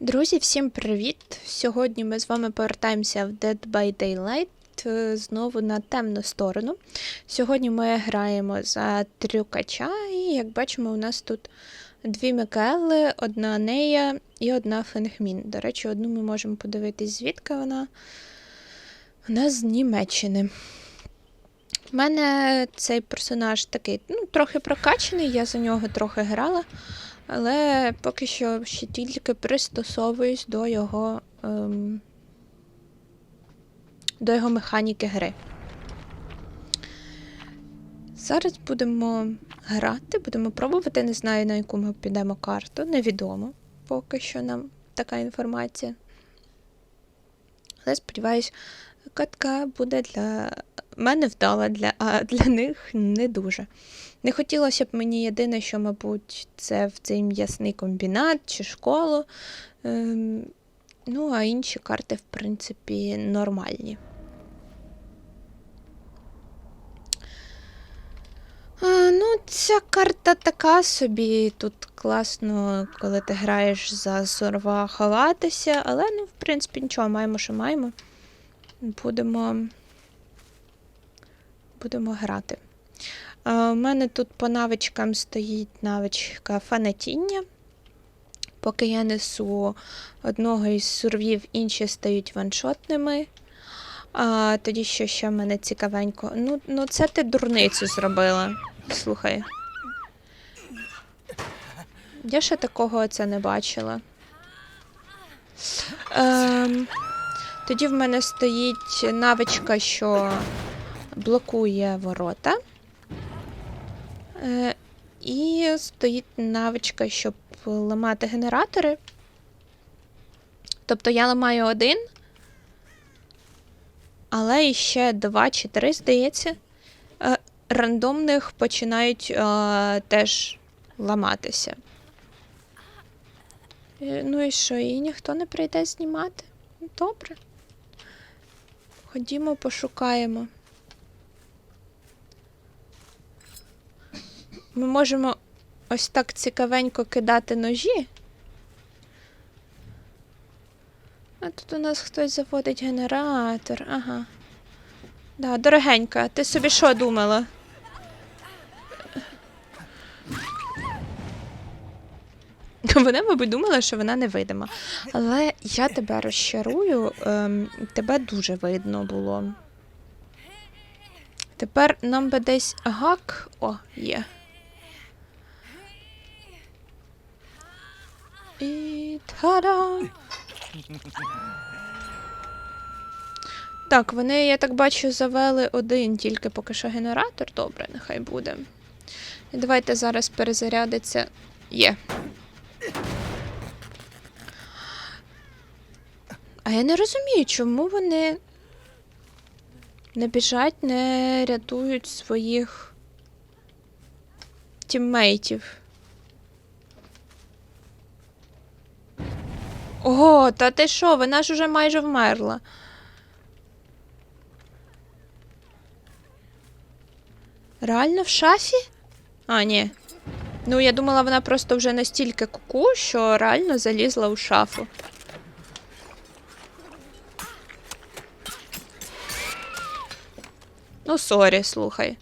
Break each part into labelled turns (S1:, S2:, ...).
S1: Друзі, всім привіт! Сьогодні ми з вами повертаємося в Dead by Daylight е, знову на темну сторону. Сьогодні ми граємо за трюкача, і як бачимо, у нас тут дві Микели, одна Нея і одна Фенгмін. До речі, одну ми можемо подивитись, звідки вона. Вона з Німеччини. У мене цей персонаж такий ну, трохи прокачаний, я за нього трохи грала. Але поки що ще тільки пристосовуюсь до його, ем, до його механіки гри. Зараз будемо грати, будемо пробувати. Не знаю, на яку ми підемо карту. Невідомо поки що нам така інформація. Але сподіваюсь, катка буде для мене вдала, для, а для них не дуже. Не хотілося б мені єдине, що, мабуть, це в цей м'ясний комбінат чи школу. Ем, ну, а інші карти, в принципі, нормальні. А, ну, ця карта така собі. Тут класно, коли ти граєш за сорва ховатися, але, ну, в принципі, нічого, маємо, що маємо. Будемо. Будемо грати. У мене тут по навичкам стоїть навичка фанатіння. Поки я несу одного із сурвів, інші стають ваншотними. А тоді що ще в мене цікавенько. Ну, ну це ти дурницю зробила. Слухай. Я ще такого це не бачила. Ем, тоді в мене стоїть навичка, що блокує ворота. Е, і стоїть навичка, щоб ламати генератори. Тобто я ламаю один, але іще два чи три, здається, е, рандомних починають е, теж ламатися. Е, Ну і що, і ніхто не прийде знімати? Добре. Ходімо, пошукаємо. Ми можемо ось так цікавенько кидати ножі. А тут у нас хтось заводить генератор. Ага. Да, дорогенька, ти собі що думала? Вона, мабуть, думала, що вона невидима. Але я тебе розчарую, ем, тебе дуже видно було. Тепер нам би десь гак. О, є. І та-да! Так, вони, я так бачу, завели один тільки поки що генератор. Добре, нехай буде. І давайте зараз перезарядиться. Є. А я не розумію, чому вони не біжать, не рятують своїх тіммейтів. Ого, та ти що, вона ж уже майже вмерла. Реально в шафі? А, ні. Ну, я думала, вона просто вже настільки куку, що реально залізла у шафу. Ну, сорі, слухай.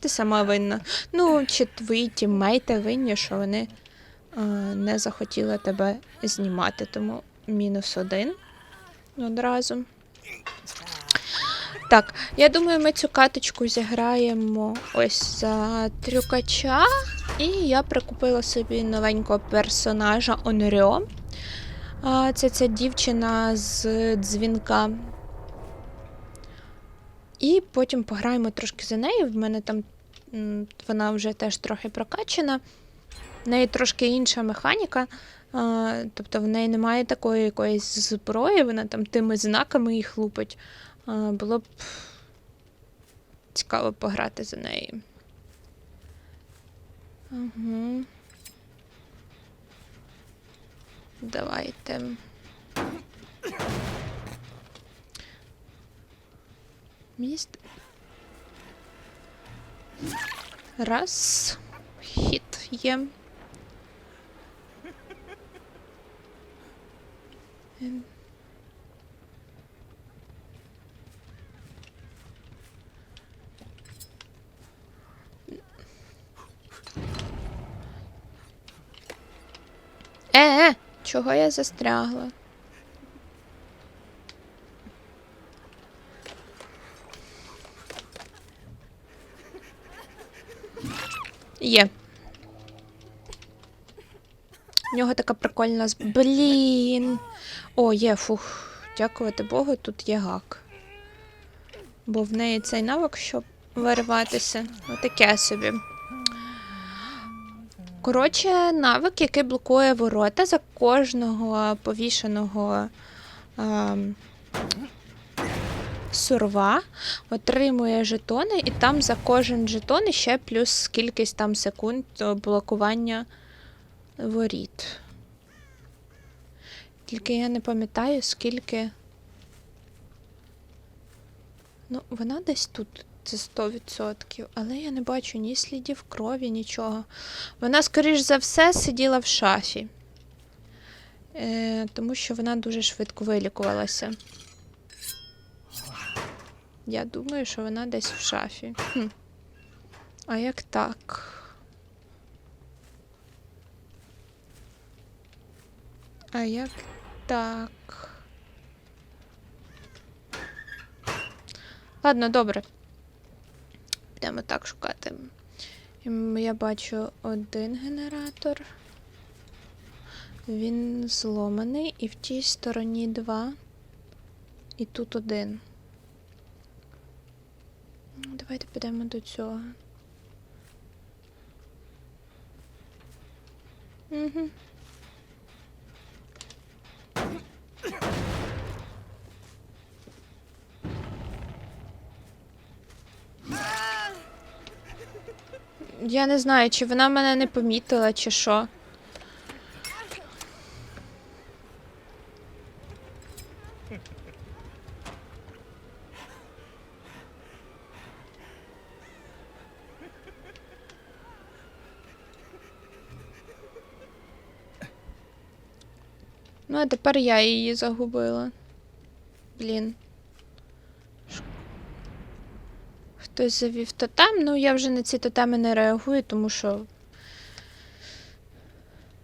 S1: Ти сама винна. Ну, чи твої тіммейти винні, що вони е, не захотіли тебе знімати, тому мінус один одразу. Так, я думаю, ми цю каточку зіграємо ось за трюкача. І я прикупила собі новенького персонажа Онрьо. Це ця дівчина з дзвінка. І потім пограємо трошки за нею. В мене там вона вже теж трохи прокачана. В неї трошки інша механіка. Тобто в неї немає такої якоїсь зброї, вона там тими знаками їх лупить. Було б цікаво пограти за нею. Угу. Давайте. Міст. Раз. Хіт є. Е, е, чого я застрягла? Є. В нього така прикольна з. Блін. О, є, фух. Дякувати Богу, тут є гак. Бо в неї цей навик, щоб вириватися. Отаке собі. Коротше, навик, який блокує ворота за кожного повішеного ем, сурва, отримує жетони, і там за кожен жетон ще плюс кількість там секунд блокування воріт. Тільки я не пам'ятаю, скільки. Ну, вона десь тут, це 100%, але я не бачу ні слідів крові, нічого. Вона, скоріш за все, сиділа в шафі. Е, тому що вона дуже швидко вилікувалася. Я думаю, що вона десь в шафі. Хм. А як так? А як так? Ладно, добре. Підемо так шукати. Я бачу один генератор. Він зломаний, і в тій стороні два. І тут один. Давайте підемо до цього. Угу. Я не знаю, чи вона мене не помітила, чи що. Тепер я її загубила. Блін. Хтось завів тотем. Ну, я вже на ці тотеми не реагую, тому що.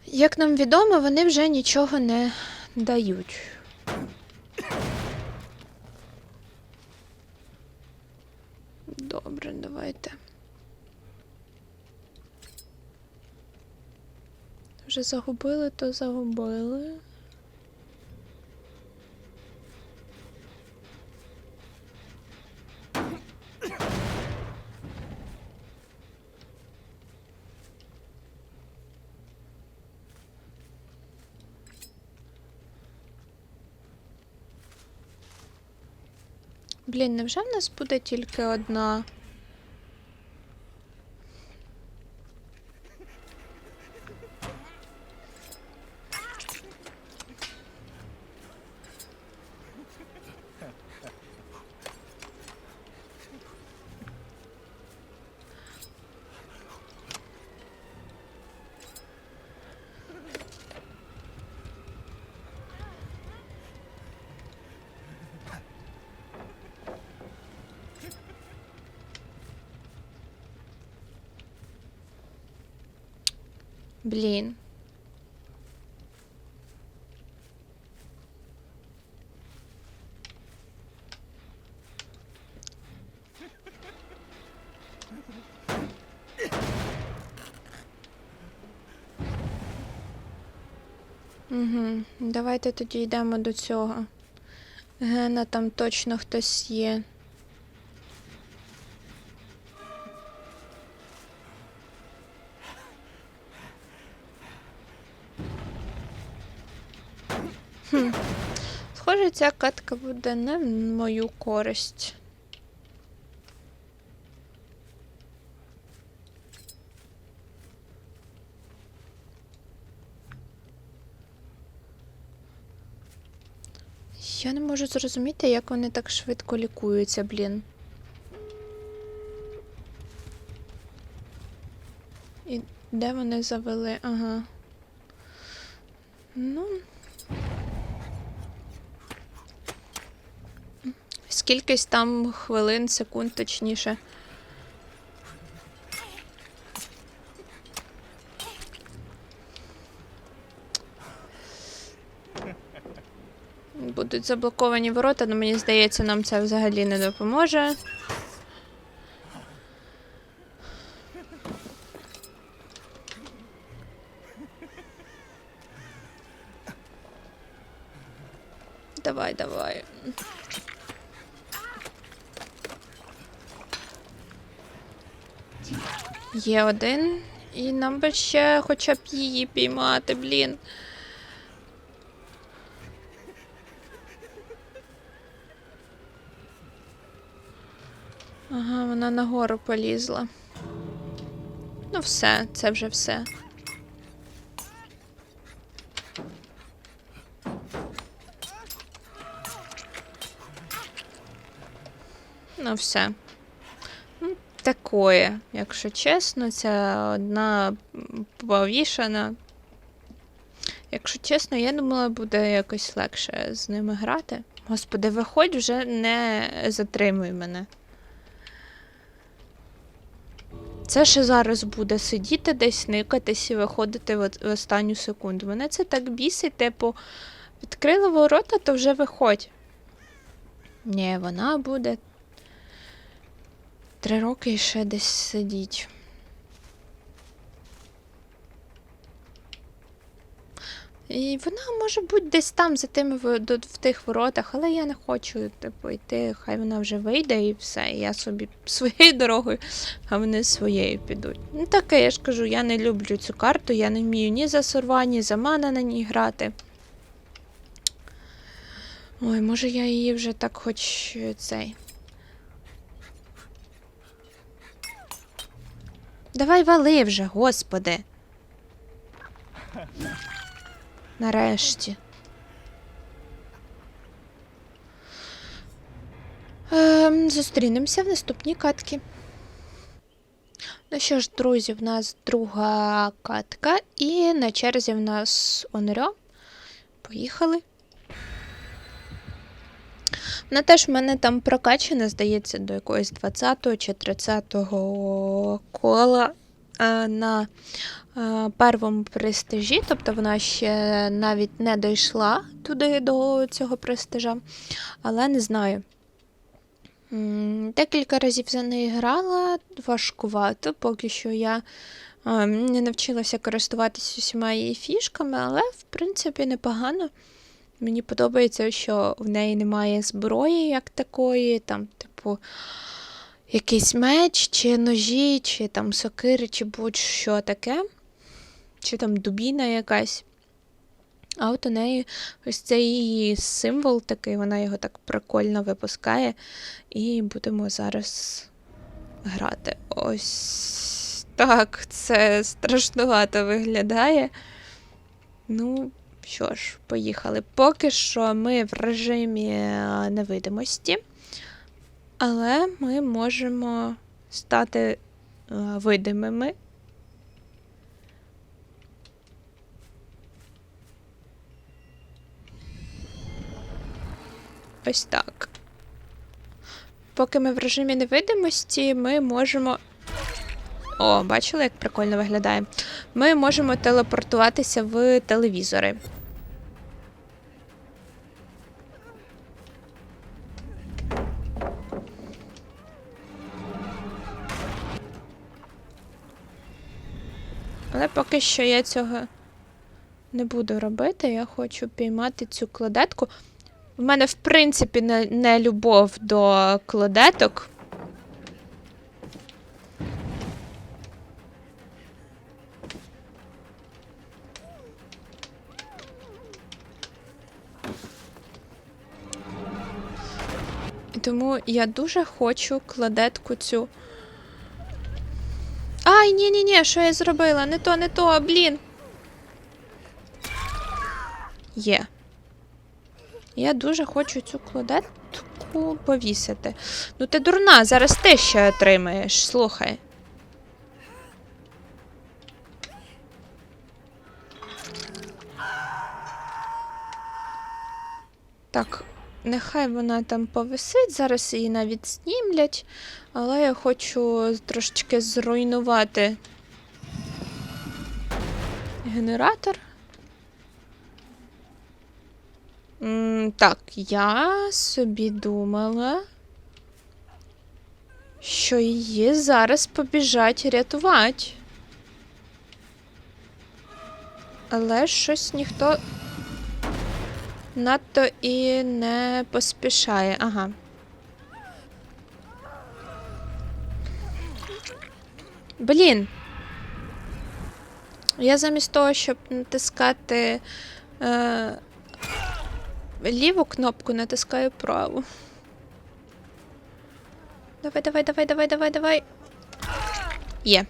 S1: Як нам відомо, вони вже нічого не дають. Добре, давайте. Вже загубили, то загубили. Блін, невже в нас буде тільки одна? Блін. Угу. Давайте тоді йдемо до цього. Гена там точно хтось є. Ця катка буде не в мою користь. Я не можу зрозуміти, як вони так швидко лікуються, блін. І де вони завели? Ага. Ну. Скількись там хвилин, секунд, точніше. Будуть заблоковані ворота, але мені здається, нам це взагалі не допоможе. Давай, давай. Є один. І нам би ще хоча б її піймати, блін. Ага, вона нагору полізла. Ну, все, це вже все. Ну, все. Такое, якщо чесно, це одна повішана. Якщо чесно, я думала, буде якось легше з ними грати. Господи, виходь вже не затримуй мене. Це ще зараз буде сидіти десь, никатись і виходити в останню секунду. Мене це так бісить, типу, відкрила ворота, то вже виходь. Ні, вона буде три роки і ще десь сидіть. І вона може бути десь там за тими в, до- в тих воротах, але я не хочу, типу, йти. Хай вона вже вийде і все. і Я собі своєю дорогою, а вони своєю підуть. Ну таке, я ж кажу, я не люблю цю карту, я не вмію ні за сорва, ні за мана на ній грати. Ой, може я її вже так хоч е, цей. Давай вали вже, господи. Нарешті. Ем, зустрінемося в наступній катці. Ну що ж, друзі, в нас друга катка, і на черзі в нас Онрьо. Поїхали. Вона теж в мене там прокачана, здається, до якогось 20-го чи 30-го кола е, на е, первому престижі, тобто вона ще навіть не дійшла туди до цього престижа, але не знаю. Декілька разів за неї грала, важкувато, поки що я е, не навчилася користуватися усіма її фішками, але в принципі непогано. Мені подобається, що в неї немає зброї як такої, там, типу, якийсь меч, чи ножі, чи там сокири, чи будь-що таке, чи там дубіна якась. А от у неї ось цей її символ такий, вона його так прикольно випускає. І будемо зараз грати. Ось так, це страшнувато виглядає. Ну, що ж, поїхали. Поки що ми в режимі е, невидимості, але ми можемо стати е, видимими. Ось так. Поки ми в режимі невидимості, ми можемо. О, бачили, як прикольно виглядає. Ми можемо телепортуватися в телевізори. Але поки що я цього не буду робити. Я хочу піймати цю кладетку. В мене, в принципі, не, не любов до кладеток. Тому я дуже хочу кладетку цю. Ай, ні-ні-ні, що я зробила? Не то, не то, блін. Є. Я дуже хочу цю кладетку повісити. Ну ти дурна, зараз ти ще отримаєш, слухай. Так, нехай вона там повисить, зараз її навіть знімлять, але я хочу трошечки зруйнувати генератор. Так, я собі думала, що її зараз побіжать рятувати. Але щось ніхто надто і не поспішає. Ага. Блін. Я замість того, щоб натискати е, ліву кнопку, натискаю праву. Давай, давай, давай, давай, давай, давай. Є.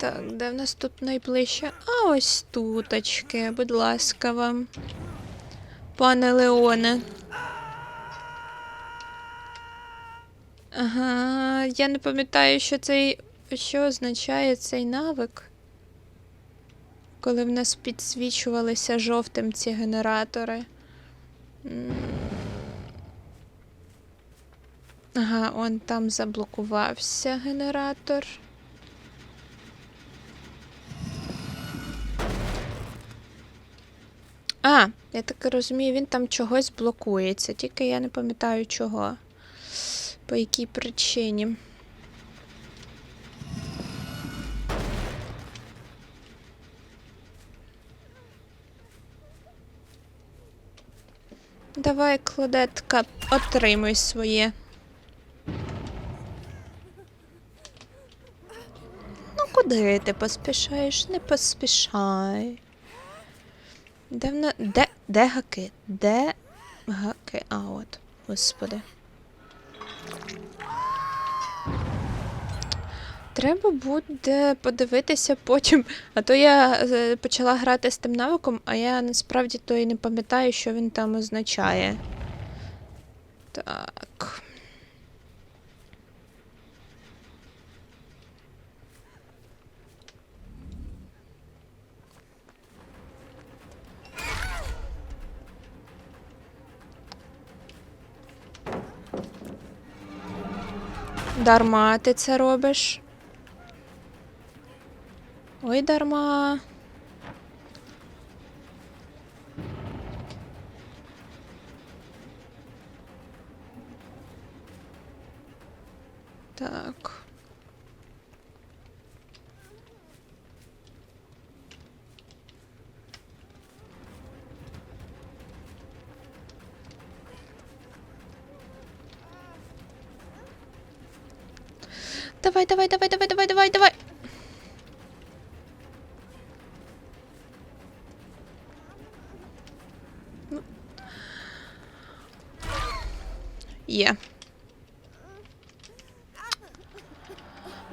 S1: Так, де в нас тут найближче? А ось туточки, будь ласка вам. Пане Леоне. Ага, я не пам'ятаю, що цей. Що означає цей навик? Коли в нас підсвічувалися жовтим ці генератори. Ага, он там заблокувався генератор. Я так розумію, він там чогось блокується, тільки я не пам'ятаю чого. По якій причині. Давай, кладетка, отримуй своє. Ну, куди ти поспішаєш? Не поспішай. Де вона. Де. Де гаки? Де гаки? А, от. Господи. Треба буде подивитися потім. А то я е, почала грати з тим навиком, а я насправді то і не пам'ятаю, що він там означає. Так. Дарма ти це робиш. Ой, дарма. Так. Давай, давай, давай, давай, давай, давай, давай. Є.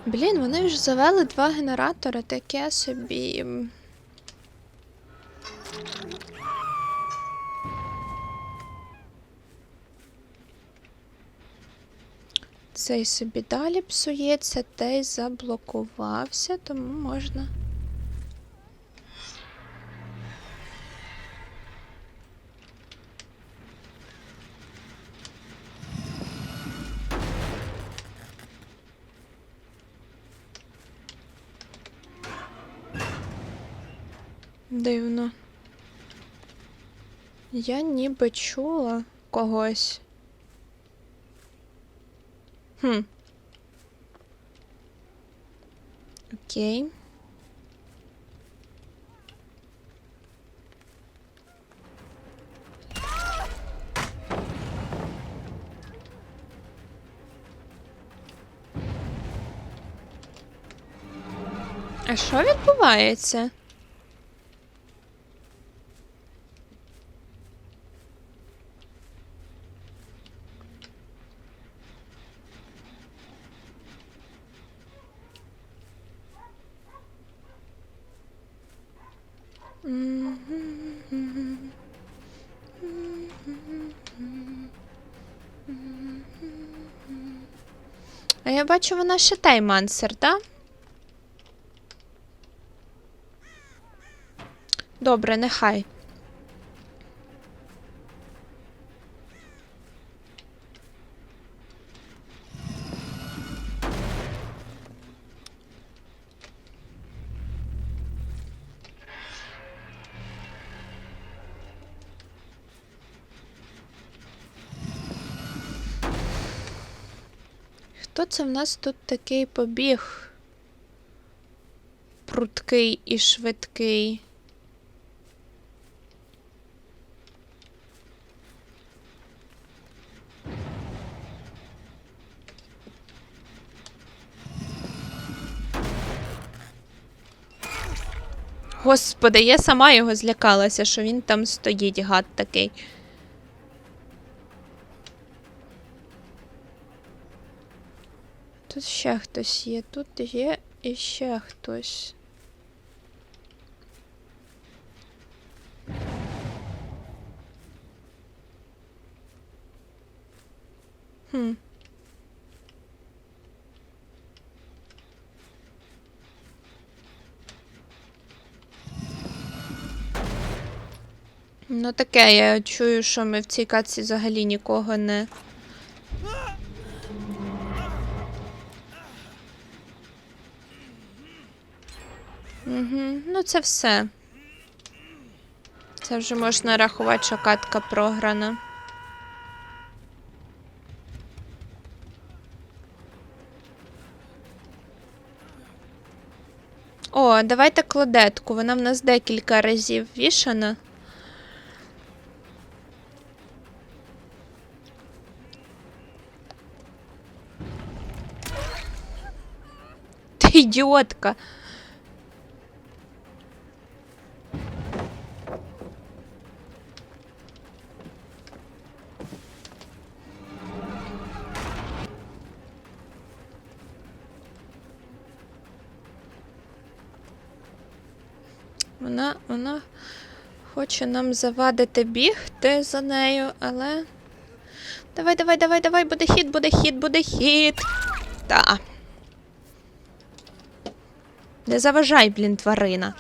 S1: Блін, вони вже завели два генератори, таке собі. Цей собі далі псується, той заблокувався, тому можна. Дивно. Я ніби чула когось. Хм. Окей. А що відбувається? А я бачу, вона ще таймансер, так? Добре, нехай. Хто це в нас тут такий побіг? Пруткий і швидкий. Господи, я сама його злякалася, що він там стоїть, гад такий. Тут ще хтось є, тут є і ще хтось. Хм. Ну таке, я чую, що ми в цій катці взагалі нікого не. Ну це все. Це вже можна рахувати, що катка програна. О, давайте кладетку. Вона в нас декілька разів вішана. Ти ідіотка. Вона, хоче нам завадити бігти за нею, але. Давай, давай, давай, давай, буде хід, буде хід, буде хід. Та. Не заважай, блін, тварина.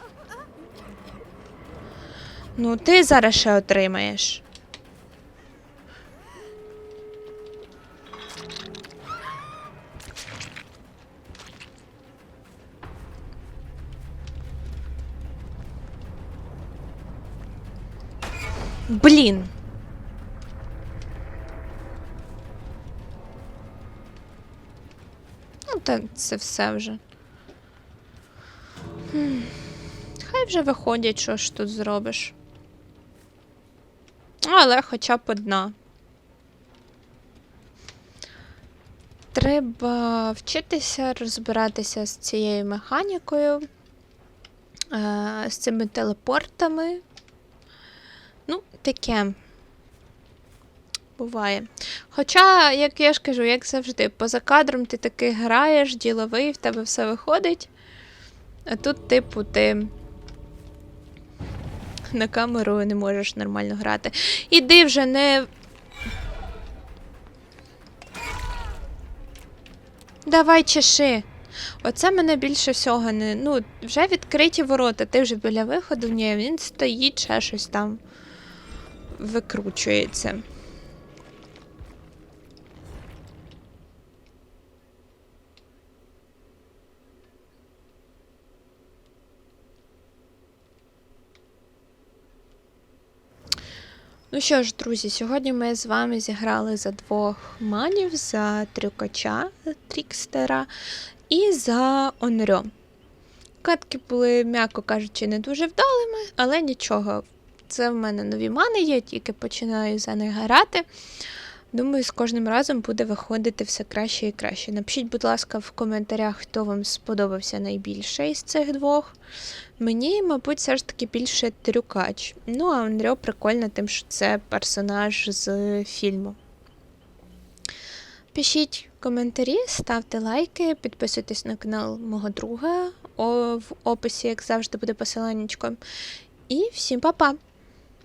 S1: Ну, ти зараз ще отримаєш. Блін. Ну, та це все вже. Хай вже виходять, що ж тут зробиш. Але хоча б одна. Треба вчитися розбиратися з цією механікою, е, з цими телепортами. Ну, таке. Буває. Хоча, як я ж кажу, як завжди, поза кадром ти таки граєш, діловий, в тебе все виходить. А тут, типу, ти на камеру не можеш нормально грати. Іди вже не. Давай чеши. Оце мене більше всього не. Ну, вже відкриті ворота, ти вже біля виходу, ні, він стоїть, ще щось там викручується. Ну що ж, друзі, сьогодні ми з вами зіграли за двох манів, за трюкача Трікстера і за Онрьо. Катки були, м'яко кажучи, не дуже вдалими, але нічого. Це в мене нові мани є, тільки починаю за них грати. Думаю, з кожним разом буде виходити все краще і краще. Напишіть, будь ласка, в коментарях, хто вам сподобався найбільше із цих двох. Мені, мабуть, все ж таки більше трюкач. Ну, а Андріо прикольно, тим, що це персонаж з фільму. Пишіть коментарі, ставте лайки, підписуйтесь на канал мого друга. О, в описі, як завжди, буде посиланнячко. І всім па-па!